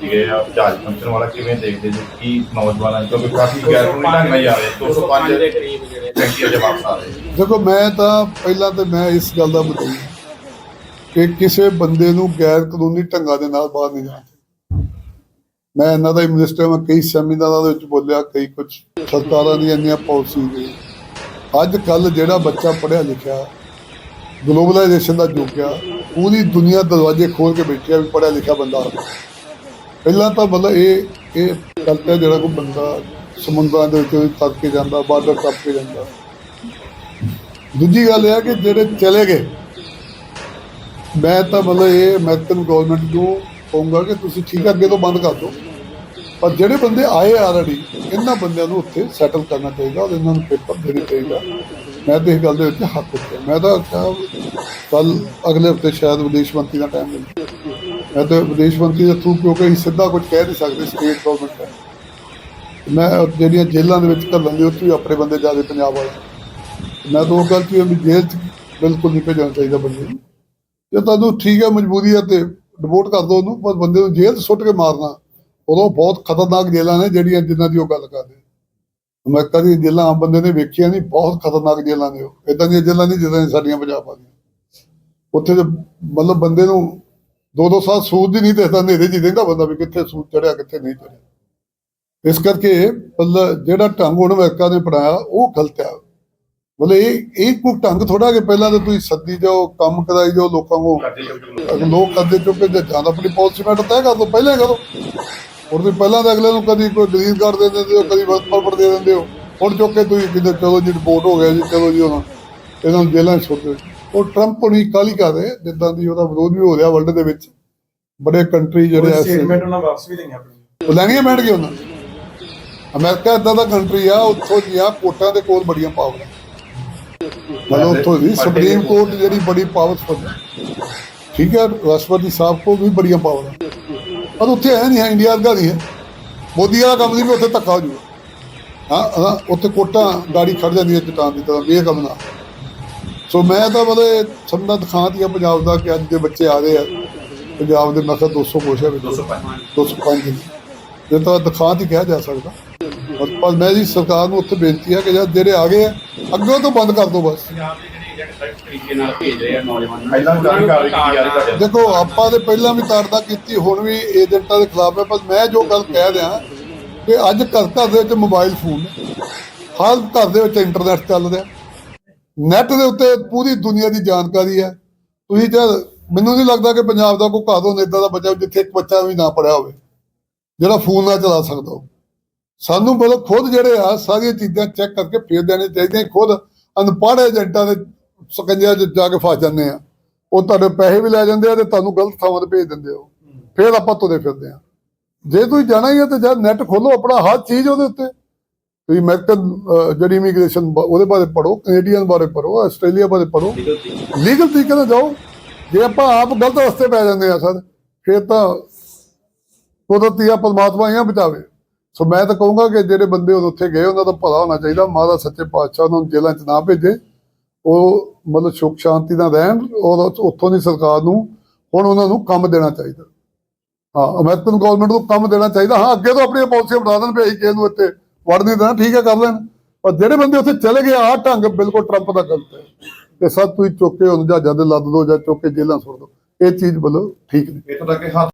ਕੀਤੀ ਗਈ ਆ ਜਹਾਜ਼ ਫੰਕਸ਼ਨ ਵਾਲਾ ਕਿਵੇਂ ਦੇਖਦੇ ਜੀ ਕੀ ਨੌਜਵਾਨਾਂ ਕਿਉਂਕਿ ਕਾਫੀ ਗੈਰ ਕਾਨੂੰਨੀ ਢੰਗ ਨਾਲ ਜਾ ਰਹੇ 205 ਦੇ ਕਰੀਬ ਜਿਹੜੇ ਟੈਂਕੀ ਅਜੇ ਵਾਪਸ ਆ ਰਹੇ ਦੇਖੋ ਮੈਂ ਤਾਂ ਪਹਿਲਾਂ ਤੇ ਮੈਂ ਇਸ ਗੱਲ ਦਾ ਬਤਾਈ ਕਿ ਕਿਸੇ ਬੰਦੇ ਨੂੰ ਗੈਰ ਕਾਨੂੰਨੀ ਢੰਗਾਂ ਦੇ ਨਾਲ ਬਾਹਰ ਨਹੀਂ ਜਾਣਾ। ਮੈਂ ਇਹਨਾਂ ਦਾ ਮਿਨਿਸਟਰ ਮੈਂ ਕਈ ਸੈਮੀਨਾਰਾਂ ਦੇ ਵਿੱਚ ਬੋਲਿਆ ਕਈ ਕੁਝ ਸਰਕਾਰਾਂ ਦੀਆਂ ਇੰਨੀਆਂ ਪਾਲਿਸੀ ਨੇ ਅੱਜ ਕੱਲ ਜਿਹੜਾ ਬੱਚਾ ਪੜ੍ਹਿਆ ਲਿਖਿਆ ਗਲੋਬਲਾਈਜੇਸ਼ਨ ਦਾ ਯੁੱਗ ਆ ਪੂਰੀ ਦੁਨੀਆ ਦਰਵਾਜ਼ੇ ਖੋਲ ਕੇ ਬੈਠੀ ਆ ਵੀ ਪੜ੍ਹਿਆ ਲਿਖਿਆ ਬੰਦਾ। ਪਹਿਲਾਂ ਤਾਂ ਮਤਲਬ ਇਹ ਇਹ ਹੈ ਜਿਹੜਾ ਕੋਈ ਬੰਦਾ ਸਮੁੰਦਰਾਂ ਦੇ ਵਿੱਚ ਤਰ ਕੇ ਜਾਂਦਾ, ਬਾਰਡਰ ਟੱਪ ਕੇ ਜਾਂਦਾ। ਦੂਜੀ ਗੱਲ ਇਹ ਹੈ ਕਿ ਜਿਹੜੇ ਚਲੇ ਗਏ, ਮੈਂ ਤਾਂ ਮਤਲਬ ਇਹ ਅਮਰੀਕਨ ਗਵਰਨਮੈਂਟ ਨੂੰ ਕਹੂੰਗਾ ਕਿ ਤੁਸੀਂ ਠੀਕ ਅੱਗੇ ਤੋਂ ਬੰਦ ਕਰ ਦਿਓ। ਪਰ ਜਿਹੜੇ ਬੰਦੇ ਆਏ ਆਲਰੇਡੀ ਇਹਨਾਂ ਬੰਦਿਆਂ ਨੂੰ ਉੱਥੇ ਸੈਟਲ ਕਰਨਾ ਚਾਹੀਦਾ ਔਰ ਇਹਨਾਂ ਨੂੰ ਪੇਪਰ ਦੇਣੇ ਚਾਹੀਦਾ ਮੈਂ ਤਾਂ ਇਸ ਗੱਲ ਦੇ ਵਿੱਚ ਹੱਕ ਦਿੱਤਾ ਮੈਂ ਤਾਂ ਕੱਲ ਅਗਲੇ ਹਫ਼ਤੇ ਸ਼ਾਇਦ ਵਿਦੇਸ਼ ਮੰਤਰੀ ਦਾ ਟਾਈਮ ਮਿਲੇ ਮੈਂ ਤਾਂ ਵਿਦੇਸ਼ ਮੰਤਰੀ ਦੇ ਥਰੂ ਕਿਉਂਕਿ ਅਸੀਂ ਸਿੱਧਾ ਕੁਝ ਕਹਿ ਨਹੀਂ ਸਕਦੇ ਸਟੇਟ ਗਵਰਨਮੈਂਟ ਹੈ ਮੈਂ ਜਿਹੜੀਆਂ ਜੇਲ੍ਹਾਂ ਦੇ ਵਿੱਚ ਘੱਲਣ ਦੇ, ਉੱਥੇ ਆਪਣੇ ਬੰਦੇ ਜ਼ਿਆਦਾ ਪੰਜਾਬ ਵਾਲੇ। ਮੈਂ ਤਾਂ ਉਹ ਗੱਲ ਕੀ ਵੀ ਜੇਲ੍ਹ 'ਚ ਬਿਲਕੁਲ ਨਹੀਂ ਭੇਜਣਾ ਚਾਹੀਦਾ ਬੰਦੇ ਨੂੰ। ਜੇ ਤੁਹਾਨੂੰ ਠੀਕ ਹੈ, ਮਜਬੂਰੀ ਹੈ ਤੇ ਡਿਪੋਰਟ ਕਰ ਦਿਓ ਉਹਨੂੰ, ਪਰ ਬੰਦੇ ਨੂੰ ਜੇਲ੍ਹ 'ਚ ਸੁੱਟ ਕੇ ਮਾਰਨਾ, ਉਦੋਂ ਬਹੁਤ ਖਤਰਨਾਕ ਜੇਲ੍ਹਾਂ ਨੇ ਜਿਹੜੀਆਂ ਜਿਨ੍ਹਾਂ ਦੀ ਉਹ ਗੱਲ ਕਰਦੇ ਮੈਂ ਕਦੀ ਜੇਲ੍ਹਾਂ ਆਮ ਬੰਦੇ ਨੇ ਵੇਖੀਆਂ ਨਹੀਂ, ਬਹੁਤ ਖਤਰਨਾਕ ਜੇਲ੍ਹਾਂ ਨੇ ਉਹ। ਇਦਾਂ ਦੀਆਂ ਜੇਲ੍ਹਾਂ ਨਹੀਂ ਜਿੱਦਾਂ ਸਾਡੀਆਂ ਪੰਜਾਬ ਵਾਲੀਆਂ। ਉੱਥੇ ਤੇ ਮਤਲਬ ਬੰਦੇ ਨੂੰ ਦੋ ਦੋ ਸਾਲ ਸੂਦ ਹੀ ਨਹੀਂ ਦੇਖਦਾ ਹਨੇਰੇ ਜੀ ਦੇਖਦਾ ਬੰਦਾ ਵੀ ਕਿੱਥੇ ਸੂਦ ਚੜਿਆ ਕਿੱਥੇ ਨਹੀਂ ਚੜਿਆ ਇਸ ਕਰਕੇ ਮਤਲਬ ਜਿਹੜਾ ਢੰਗ ਹੁਣ ਅਮਰੀਕਾ ਨੇ ਪੜਾਇਆ ਉਹ ਗਲਤ ਆ। ਮਤਲਬ ਇਹ ਇਹ ਕੋਈ ਢੰਗ ਥੋੜਾ ਕਿ ਪਹਿਲਾਂ ਤਾਂ ਤੁਸੀਂ ਸੱਦੀ ਜਾਓ ਕੰਮ ਕਰਾਈ ਜਾਓ ਲੋਕਾਂ ਨੂੰ ਲੋਕ ਕਰਦੇ ਚੁੱਕੇ ਜੇ ਜਾਂ ਆਪਣੀ ਪਾਲਿਸੀ ਮੈਟਰ ਤੈਅ ਕਰ ਦੋ ਪਹਿਲਾਂ ਹੀ ਕਰੋ। ਹੁਣ ਤੁਸੀਂ ਪਹਿਲਾਂ ਤਾਂ ਅਗਲੇ ਨੂੰ ਕਦੀ ਕੋਈ ਗ੍ਰੀਨ ਕਾਰਡ ਦੇ ਦਿੰਦੇ ਹੋ ਕਦੀ ਵਰਕ ਪਰਮਿਟ ਦੇ ਦਿੰਦੇ ਹੋ। ਹੁਣ ਚੁੱਕ ਕੇ ਤੁਸੀਂ ਕਿਤੇ ਚਲੋ ਜੀ ਰਿਪੋਰਟ ਹੋ ਗਿਆ ਜੀ ਚਲੋ ਜੀ ਹੁਣ। ਇਹਨਾਂ ਨੂੰ ਜੇਲ੍ਹਾਂ ਦਿਓ। ਉਹ ਟਰੰਪ ਹੁਣੀ ਕਾਲੀ ਕਰ ਰਹੇ ਜਿੱਦਾਂ ਦੀ ਉਹਦਾ ਵਿਰੋਧ ਵੀ ਹੋ ਰਿਹਾ ਵਰਲਡ ਦੇ ਵਿੱਚ। ਬੜੇ ਕੰਟਰੀ ਜਿਹੜੇ ਐਸੇ ਸਟੇਟਮੈਂਟ ਉਹਨਾਂ ਵਾਪਸ ਵੀ ਲਈਆਂ ਆਪਣੀਆਂ ਉਹ ਲੈਣੀਆਂ ਪੈਣਗੀਆਂ ਉਹਨਾਂ। ਅਮਰੀਕਾ ਇਦਾਂ ਦਾ ਕੰਟਰੀ ਆ ਉੱਥੋਂ ਦੀਆਂ ਕੋਰਟਾਂ ਦੇ ਕੋਲ ਬੜੀਆਂ ਪਾਵਰਾਂ ਮਤਲਬ ਉੱਥੋਂ ਦੀ ਸੁਪਰੀਮ ਕੋਰਟ ਜਿਹੜੀ ਬੜੀ ਪਾਵਰਫੁਲ ਹੈ ਠੀਕ ਹੈ ਰਾਸ਼ਟਰਪਤੀ ਸਾਹਿਬ ਕੋ ਵੀ ਬੜੀਆਂ ਪਾਵਰਾਂ ਪਰ ਉੱਥੇ ਹੈ ਨਹੀਂ ਹੈ ਇੰਡੀਆ ਵਰਗਾ ਨਹੀਂ ਹੈ। ਮੋਦੀ ਵਾਲਾ ਕੰਮ ਨਹੀਂ ਵੀ ਉੱਥੇ ਧੱਕਾ ਹੋ ਜੂਗਾ। ਹਾਂ ਉੱਥੇ ਕੋਟਾਂ ਗਾੜੀ ਖੜ ਜਾਂਦੀ ਹੈ ਚਟਾਨ ਦੀ ਤਰ੍ਹਾਂ ਵੀ ਇਹ ਕੰਮ ਨਾ। ਸੋ ਮੈਂ ਤਾਂ ਮਤਲਬ ਸਮਝਦਾ ਦਿਖਾਤੀ ਆ ਪੰਜਾਬ ਦਾ ਕਿ ਅੱਜ ਦੇ ਬੱਚੇ ਆ ਰਹੇ ਆ। ਪੰਜਾਬ ਦੇ ਮਸਾ 200 ਕੁਛ ਹੈ ਵਿੱਚ 205 ਇਹ ਤਾਂ ਦਿਖਾਤ ਹੀ ਕਿਹਾ ਜਾ ਸਕਦਾ। ਪਰ ਪਰ ਮੈਂ ਜੀ ਸਰਕਾਰ ਨੂੰ ਉੱਥੇ ਬੇਨਤੀ ਹੈ ਕਿ ਜਦ ਜਿਹੜੇ ਆ ਗਏ ਆ ਅੱਗੇ ਤੋਂ ਬੰਦ ਕਰ ਦਿਓ ਬਸ। ਜਾ ਦੇਖੋ ਆਪਾਂ ਦੇ ਪਹਿਲਾਂ ਵੀ ਤਾੜਦਾ ਕੀਤੀ ਹੁਣ ਵੀ ਏਜੰਟਾਂ ਦੇ ਖਿਲਾਫ ਹੈ ਪਰ ਮੈਂ ਜੋ ਗੱਲ ਕਹਿ ਰਿਹਾ ਕਿ ਅੱਜ ਘਰ ਘਰ ਦੇ ਵਿੱਚ ਮੋਬਾਈਲ ਫੋਨ ਹਰ ਘਰ ਦੇ ਵਿੱਚ ਇੰਟਰਨੈਟ ਚੱਲ ਰਿਹਾ। ਨੈਟ ਦੇ ਉੱਤੇ ਪੂਰੀ ਦੁਨੀਆ ਦੀ ਜਾਣਕਾਰੀ ਹੈ। ਤੁਸੀਂ ਜਦ ਮੈਨੂੰ ਨਹੀਂ ਲੱਗਦਾ ਕਿ ਪੰਜਾਬ ਦਾ ਕੋਈ ਘਰ ਹੋਣ ਇਦਾਂ ਦਾ ਬੱਚਾ ਜਿੱਥੇ ਇੱਕ ਬੱਚਾ ਵੀ ਨਾ ਪੜਿਆ ਹੋਵੇ ਜਿਹੜਾ ਫੋਨ ਨਾ ਚਲਾ ਸਕਦਾ ਹੋ ਸਾਨੂੰ ਮਤਲਬ ਖੁਦ ਜਿਹੜੇ ਆ ਸਾਰੀਆਂ ਚੀਜ਼ਾਂ ਚੈੱਕ ਕਰਕੇ ਫੇਰ ਦੇਣੇ ਚਾਹੀਦੇ ਖੁਦ ਅਨਪੜ੍ਹ ਏਜੰਟਾਂ ਦੇ ਸਕੰਜਿਆਂ 'ਚ ਜਾ ਕੇ ਫਸ ਜਾਂਦੇ ਆ। ਉਹ ਤੁਹਾਡੇ ਪੈਸੇ ਵੀ ਲੈ ਜਾਂਦੇ ਆ ਤੇ ਤੁਹਾਨੂੰ ਗਲਤ ਥਾਵਾਂ ਤੇ ਭੇਜ ਦਿੰਦੇ ਹੋ। ਫੇਰ ਆਪਾਂ ਤੁਰੇ ਫਿਰਦੇ ਆ। ਜੇ ਤੁਸੀਂ ਜਾਣਾ ਹੀ ਹੈ ਤੇ ਜਦ ਨੈਟ ਖੋਲੋ ਆਪਣਾ ਹਰ ਚੀਜ਼ ਉਹਦੇ ਉੱਤੇ। ਤੁਸੀਂ ਅਮਰੀਕਨ ਜਿਹੜੀ ਇਮੀਗ੍ਰੇਸ਼ਨ ਉਹਦੇ ਬਾਰੇ ਪੜੋ ਕੈਨੇਡੀਅਨ ਬਾਰੇ ਪੜੋ ਆਸਟ੍ਰੇਲੀਆ ਬਾਰੇ ਪੜੋ ਲੀਗਲ ਤਰੀਕੇ ਨਾਲ ਜਾਓ? ਜੇ ਆਪਾਂ ਆਪ ਗਲਤ ਰਸਤੇ ਪੈ ਜਾਂਦੇ ਆ ਸਰ ਫਿਰ ਤਾਂ ਕੁਦਰਤੀ ਆ ਪਰਮਾਤਮਾ ਹੀ ਆ ਬਚਾਵੇ। ਸੋ ਮੈਂ ਤਾਂ ਕਹੂੰਗਾ ਕਿ ਜਿਹੜੇ ਬੰਦੇ ਉਹ ਉੱਥੇ ਗਏ ਉਹਨਾਂ ਦਾ ਭਲਾ ਹੋਣਾ ਚਾਹੀਦਾ। ਮਹਾਰਾਜ ਸੱਚੇ ਪਾਤਸ਼ਾਹ ਉਹਨਾਂ ਨੂੰ ਜੇਲ੍ਹਾਂ 'ਚ ਨਾ ਭੇਜੇ। ਉਹ ਮਤਲਬ ਸੁਖ ਸ਼ਾਂਤੀ ਨਾਲ ਰਹਿਣ ਔਰ ਉੱਥੋਂ ਦੀ ਸਰਕਾਰ ਨੂੰ ਹੁਣ ਉਹਨਾਂ ਨੂੰ ਕੰਮ ਦੇਣਾ ਚਾਹੀਦਾ। ਹਾਂ ਅਮਰੀਕਨ ਗਵਰਨਮੈਂਟ ਨੂੰ ਕੰਮ ਦੇਣਾ ਚਾਹੀਦਾ। ਹਾਂ ਅੱਗੇ ਤੋਂ ਆਪਣੀਆਂ ਪਾਲਿਸੀਆਂ ਬਣਾ ਦੇਣ ਵੀ ਅਸੀਂ ਕਿਸੇ ਨੂੰ ਇੱਥੇ ਵੜ ਨਹੀਂ ਦੇਣਾ, ਠੀਕ ਹੈ, ਕਰ ਲੈਣ। ਪਰ ਜਿਹੜੇ ਬੰਦੇ ਉੱਥੇ ਚਲੇ ਗਏ, ਆਹ ਢੰਗ ਬਿਲਕੁਲ ਟਰੰਪ ਦਾ ਗਲਤ ਹੈ। ਤੇ ਸਭ ਤੁਸੀਂ ਚੁੱਕ ਕੇ ਉਹਨੂੰ ਜਹਾਜ਼ਾਂ ਦੇ ਲੱਦ ਦੋ ਜਾਂ ਚੁੱਕ ਕੇ ਜੇਲ੍ਹਾਂ ਸੁੱਟ ਦੋ। ਇਹ ਚੀਜ਼ ਬੋਲੋ ਠੀਕ ਨਹੀਂ। ਇੱਥੋਂ ਤੱਕ ਕਿ